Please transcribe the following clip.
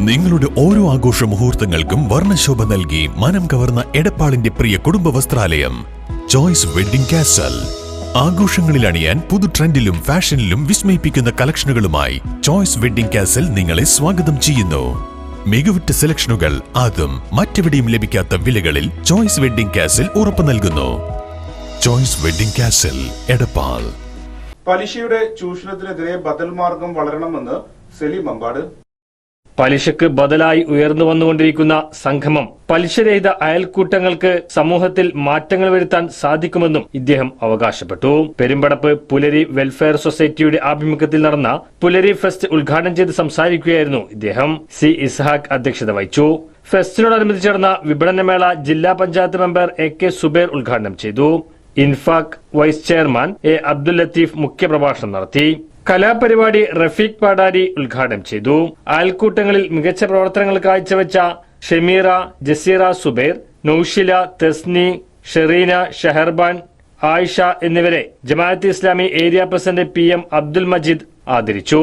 നിങ്ങളുടെ ഓരോ ആഘോഷ മുഹൂർത്തങ്ങൾക്കും വർണശോഭ നൽകി മനം കവർന്ന എടപ്പാളിന്റെ പ്രിയ കുടുംബ വസ്ത്രാലയം. ചോയ്സ് വെഡിംഗ് കാസൽ ആഘോഷങ്ങളിൽ അണിയാൻ പുതു ട്രെൻഡിലും ഫാഷനിലും വിസ്മയിപ്പിക്കുന്ന കളക്ഷനുകളുമായി ചോയ്സ് വെഡിംഗ് കാസൽ നിങ്ങളെ സ്വാഗതം ചെയ്യുന്നു. മികവുറ്റ സെലക്ഷനുകൾ അതും മറ്റെവിടെയും ലഭിക്കാത്ത വിലകളിൽ ചോയ്സ് വെഡിംഗ് കാസൽ ഉറപ്പു നൽകുന്നു. Choice wedding castle Edappal. പലിശയുടെ ചൂഷണത്തിനെതിരെ ബദൽ മാർഗം വളരണമെന്ന് സെലിം അമ്പാട്. പലിശക്ക് ബദലായി ഉയർന്നു വന്നുകൊണ്ടിരിക്കുന്ന സംഗമം പലിശരഹിത അയൽക്കൂട്ടങ്ങൾക്ക് സമൂഹത്തിൽ മാറ്റങ്ങൾ വരുത്താൻ സാധിക്കുമെന്നും ഇദ്ദേഹം അവകാശപ്പെട്ടു. പെരുമ്പടപ്പ് പുലരി വെൽഫെയർ സൊസൈറ്റിയുടെ ആഭിമുഖ്യത്തിൽ നടന്ന പുലരി ഫെസ്റ്റ് ഉദ്ഘാടനം ചെയ്ത് സംസാരിക്കുകയായിരുന്നു ഇദ്ദേഹം. സി ഇസ്ഹാഖ് അധ്യക്ഷത വഹിച്ചു. ഫെസ്റ്റിനോടനുബന്ധിച്ച് നടന്ന വിപണനമേള ജില്ലാ panchayat member A K Subair ഉദ്ഘാടനം ചെയ്തു. Infac vice chairman A Abdul Latheef മുഖ്യപ്രഭാഷണം നടത്തി. കലാപരിപാടി റഫീഖ് പാടാരി ഉദ്ഘാടനം ചെയ്തു. അയൽക്കൂട്ടങ്ങളിൽ മികച്ച പ്രവർത്തനങ്ങൾ കാഴ്ചവെച്ച ഷമീറ ജസീറ സുബൈർ നൌഷില തെസ്നി ഷെറീന ഷെഹർബാൻ ആയിഷ എന്നിവരെ Jamaat Islami area president P M Abdul Majeed ആദരിച്ചു.